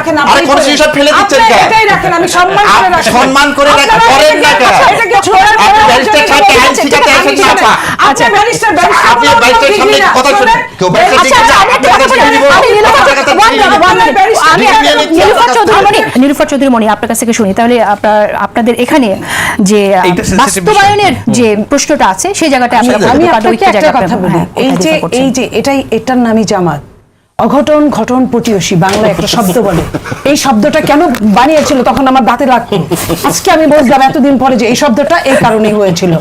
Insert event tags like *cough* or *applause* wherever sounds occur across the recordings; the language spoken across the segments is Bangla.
রাখেন আপনি constitution ফেলে দিচ্ছেন কেন? এটাই রাখেন আমি সম্মান করে সম্মান করে রাখেন, করেন না কেন? ছোড়ার আপনি ব্যারিস্টার আইন শিখাতে আসেন। না। আপনি ব্যারিস্টার ব্যারিস্টার আপনি কোনো ব্যারিস্টারের ডিগ্রি সামনে কথা শুনেন। কেউ ব্যারিস্টার আচ্ছা, আমি একটা কথা বলি, আপনার আমি। নীলুফার- ব্যারিস্টার আমি নীলুফার চৌধুরী। নীলুফার চৌধুরী মণি আপনার কাছ থেকে শুনি তাহলে আপনার আপনাদের এখানে যে বাস্তবায়নের যে প্রশ্নটা আছে সেই জায়গাটা আপনারা আমি আপনাকে একটা কথা? বলি এই যে এই যে এটাই এটার নামই জামাত অঘটন ঘটন প্রতিয়সী বাংলা একটা শব্দ বলে। এই শব্দটা কেন বানিয়েছিল? তখন আমার দাঁতে লাগতো আজকে আমি বুঝলাম এতদিন পরে যে এই শব্দটা এই কারণেই হয়েছিল।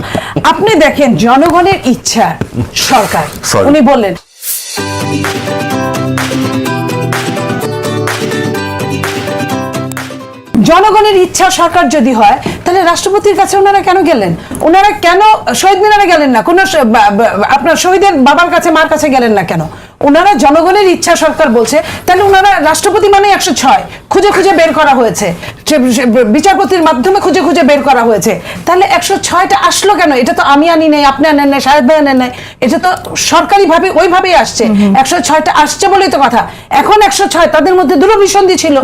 আপনি দেখেন জনগণের ইচ্ছা সরকার। উনি বললেন জনগণের ইচ্ছা সরকার যদি হয় তাহলে রাষ্ট্রপতির কাছে ওনারা কেন গেলেন? ওনারা কেন শহীদ মিনারে গেলেন না? কোন আপনার শহীদের বাবার কাছে মার কাছে গেলেন না কেন? ওনারা জনগণের ইচ্ছা সরকার বলছে তাহলে ওনারা রাষ্ট্রপতি মানে একশো ছয় খুঁজে খুঁজে বের করা হয়েছে। বিচারপতির মাধ্যমে খুঁজে খুঁজে বের করা হয়েছে। তাহলে একশো ছয়টা আসলো কেন? এটা তো আমি আনি নাই আপনি আনেন নাই সাহেব ভাই আনেন নাই। এটা তো সরকারি ভাবে ওইভাবেই আসছে। একশো ছয়টা আসছে বলেই তো কথা। এখন একশো ছয় তাদের মধ্যে দূরভিসন্ধি ছিল।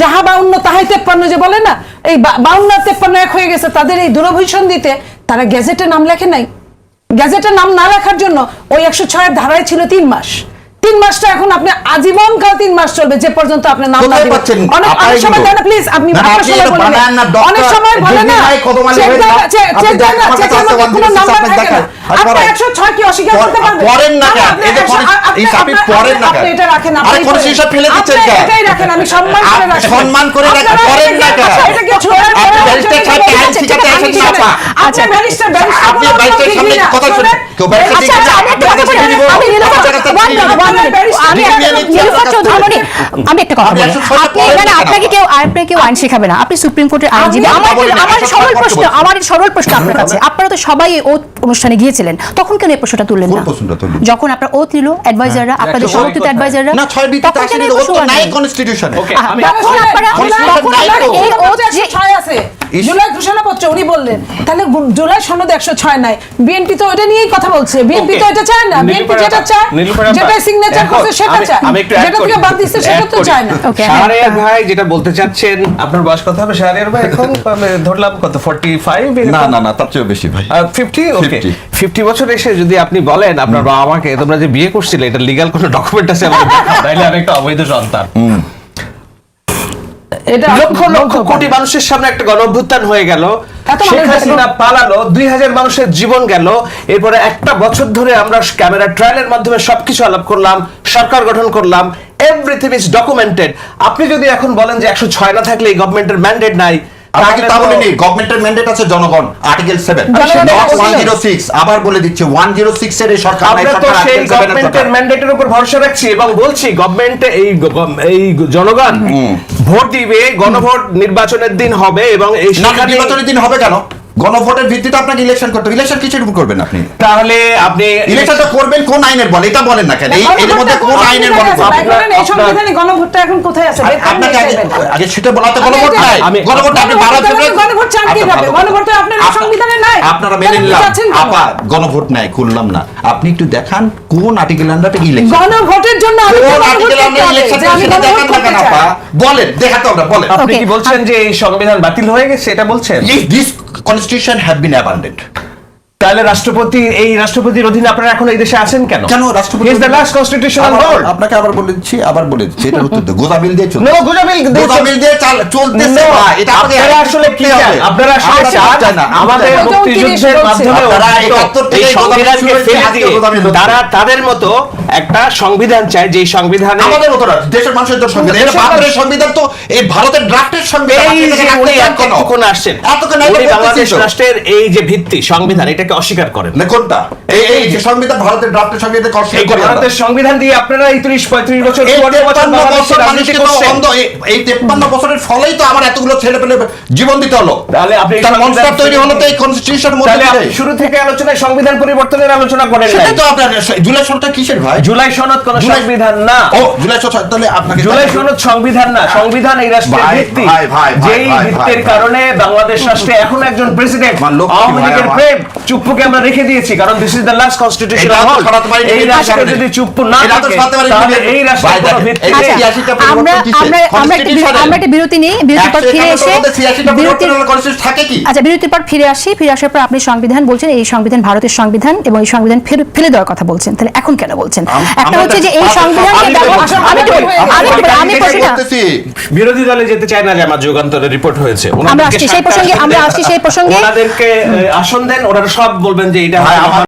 যাহা বাউন্ন তাহাই তেপ্পান্ন যে বলে না এই বাউন্ন আর তেপ্পান্ন এক হয়ে গেছে তাদের এই দূরভিসন্ধিতে তারা গ্যাজেটে নাম লেখে নাই। গ্যাজেটে নাম না রাখার জন্য ওই একশো ছয়ের ধারায় ছিল তিন মাস। তিন মাসটা এখন আপনি আজীবন কাল তিন মাস চলবে যে পর্যন্ত আপনি নাম না দিবেন। অনেক সময় দেন প্লিজ আপনি আপনার আপনি সময় এটা বলে না, ডক্টর অনেক সময় বলেন না চেক ভাই দেয় না, নাম- চেক- আপনি চেক কোনো নাম্বার থাকে না। আপনি 106 কি অস্বীকার করতে পারবেন? করেন না এই যে এই আপনি আপনি- না আপনি এটা রাখেন, আপনি কোন পড়েন। ফেলে দিচ্ছেন কেন? এটাই রাখেন, আমি সম্মান করে আপনি সম্মান করে রাখেন, আপনারা না কেন? এটাকে ছোড়ার আপনি ব্যারিস্টার একজনের আইন শিখাতে আসেন না, আপা। আচ্ছা, ব্যারিস্টার, ব্যারিস্টার আপনি কোনো সামনে কথা শুনেন। কেউ ব্যারিস্টার আচ্ছা, ডিগ্রি না, আমি একটা কথা বলি, আমি চৌধুরী আমি একটা বলি আপনি না আপনাকে কেউ আপনাকে কেউ আইন শেখাবে না আপনি সুপ্রিম কোর্টের আইনজীবী আমার আমার সরল প্রশ্ন। আমার সরল প্রশ্ন আপনার কাছে আপনারা তো সবাই অনুষ্ঠানে গিয়েছিলেন তখন কেন এই প্রশ্নটা তুললেন না যখন আপনার ওথ নিল অ্যাডভাইজাররা আপনাদের সমর্থিত অ্যাডভাইজাররা না ছয় বিতে প্রশ্নটা নাই? কনস্টিটিউশনে ওকে আমি তখন আপনারা তখন আপনারা এই যে ছয় আছে। জুলাই ঘোষণাপত্র উনি বললেন। তাহলে জুলাই সনদ একশো ছয় নাই। বিএনপি তো ওটা নিয়েই কথা বলছে। বিএনপি তো এটা চায় না। বিএনপি যেটা চায় যেটা সিগনেচার করছে সেটা চায়। যেটা থেকে বাদ দিচ্ছে সেটা তো চায় না। শাহরিয়ার ভাই যেটা বলতে চাচ্ছেন আপনার বয়স কত হবে? শাহরিয়ার ভাই এখন *laughs* ধরলাম কত ফর্টি ফাইভ না না না তার চেয়ে বেশি ভাই। ফিফটি ওকে 50 ফিফটি বছর এসে যদি আপনি বলেন আপনার বাবা আমাকে তোমরা যে বিয়ে করছিলে এটা লিগাল কোনো ডকুমেন্ট আছে দেখাও, *laughs* নাইলে আমি একটা অবৈধ সন্তান। এটা লক্ষ লক্ষ কোটি মানুষের সামনে একটা গণ অভ্যুত্থান হয়ে গেল। শেখ হাসিনা পালালো দুই হাজার মানুষের জীবন গেল। এরপরে একটা বছর ধরে আমরা ক্যামেরা ট্রায়ালের মাধ্যমে সবকিছু আলাপ করলাম সরকার গঠন করলাম এভরিথিং ইজ ডকুমেন্টেড আপনি যদি এখন বলেন যে একশো ছয় না থাকলে এই গভর্নমেন্টের ম্যান্ডেট নাই আপনাকে তা বলিনি গভর্নমেন্টের ম্যান্ডেট আছে জনগণ আর্টিকেল সেভেন জনগণের নট আছে। ওয়ান জিরো সিক্স আবার বলে দিচ্ছে ওয়ান জিরো সিক্স এর এই সরকার আমরা তো সেই 7 গভর্নমেন্টের ম্যান্ডেটের উপর ভরসা রাখছি এবং বলছি গভর্নমেন্টে এই এই জনগণ ভোট দিবে গণভোট নির্বাচনের দিন হবে এবং এই নির্বাচনের দিন হবে কেন? গণভোটের ভিত্তিতে আপনাকে ইলেকশন করতে ইলেকশন কিসের উপর করবেন আপনি? তাহলে আপনি ইলেকশনটা করবেন কোন আইনের বলে? এটা বলেন না কেন। এর মধ্যে কোন আইনের বলে? এই সংবিধানে গণভোটটা এখন কোথায় আছে? আপনাকে আগে সেটা বলাতে গণভোট নাই। আমি- গণভোট আপনি ভারত গণভোট চান কীভাবে? গণভোট তো আপনার সংবিধানে নাই। আপনারা মেনে নিলাম। আপা গণভোট নাই করলাম না। আপনি একটু দেখান কোন আর্টিকেল আন্ডারে ইলেকশন গণভোটের জন্য বলেন দেখাতে আমরা বলেন আপনি কি বলছেন যে এই সংবিধান বাতিল হয়ে গেছে? এটা বলছেন? This constitution have been abandoned. তাহলে রাষ্ট্রপতি এই রাষ্ট্রপতির অধীনে আপনারা এখন এই দেশে আছেন কেন? কেন রাষ্ট্রপতি? Is the last constitutional board আপনাকে আবার বলে দিচ্ছি আবার বলে দিচ্ছি এটা উত্তর দেন গোদাবিল দিয়ে চলছে। নো গুজামিল গোদাবিল দিয়ে চাল- চলতেছে No, ভাই এটা আপনারা আসলে কি চান? আপনারা আসলে চান না, আমাদের না। মুক্তিযুদ্ধের মাধ্যমে আপনারা অর্জিত 71 থেকে সংবিধানকে গোদামিল ফেলে দিয়ে তারা তাদের মতো একটা সংবিধান চায় যে সংবিধানে আমাদের মতো না দেশের মানুষের জন্য সংবিধান। এটা ভারতের সংবিধান তো এই ভারতের ড্রাফটের সংবিধান এই যে উনি এতক্ষণ আসছেন এতক্ষণ আগে বাংলাদেশ রাষ্ট্রের এই যে ভিত্তি সংবিধান এটাকে অস্বীকার করেন। না, কোনটা? এই এই যে সংবিধান ভারতের ড্রাফটের সংবিধান এই ভারতের সংবিধান দিয়ে আপনারা এই ত্রিশ পঁয়ত্রিশ বছর বছর 53 বাংলাদেশের বছর রাজনীতি মানুষকে তো অন্ধ এই- এই 53 বছরের ফলেই তো আমার এতগুলো ছেলে পেলে জীবন দিতে হলো। তাহলে আপনি তার মনস্টার তৈরি হলো তো এই কনস্টিটিউশন মধ্যে তাহলে আপনি দিয়ে। শুরু থেকে আলোচনায় সংবিধান পরিবর্তনের আলোচনা করেন নাই। তো আপনার জুলাই সনদটা কিসের ভাই? জুলাই সনদ কোন সংবিধান না। ও জুলাই সনদ তাহলে আপনাকে জুলাই সনদ সংবিধান না সংবিধান এই রাষ্ট্রের ভিত্তি। যেই ভিত্তির কারণে বাংলাদেশ রাষ্ট্রে এখন একজন প্রেসিডেন্ট আওয়ামী লীগের প্রেম চুপ চুপ্পুকে আমরা রেখে দিয়েছি কারণ দিস ইজ দ্য লাস্ট এই রাষ্ট্রে যদি চুপ্পু না থাকে তাহলে এই রাষ্ট্রের কোনো ভিত্তি নেই। যে 86টা পরিবর্তন আমরা আমরা আমরা একটা বিরতি- বিরতির পর ফিরে এসে একান্নটার মধ্যে 86টা বিরতির পরিবর্তন হলে constitution থাকে কি? আচ্ছা বিরতির পর ফিরে আসি। ফিরে আসার পর আপনি সংবিধান বলছেন এই সংবিধান ভারতের সংবিধান এবং এই সংবিধান ফেলে দেওয়ার কথা বলছেন। তাহলে এখন কেন বলছেন? একটা হচ্ছে যে এই সংবিধানকে আমি আমি আমি বলতেছি। বিরোধী দলে যেতে চায় না যে আমার যুগান্তরে রিপোর্ট হয়েছে। আমরা আসছি সেই প্রসঙ্গে আমরা আসছি সেই প্রসঙ্গে ওনাদেরকে আসন দেন ওনারা সব বলবেন যে এটা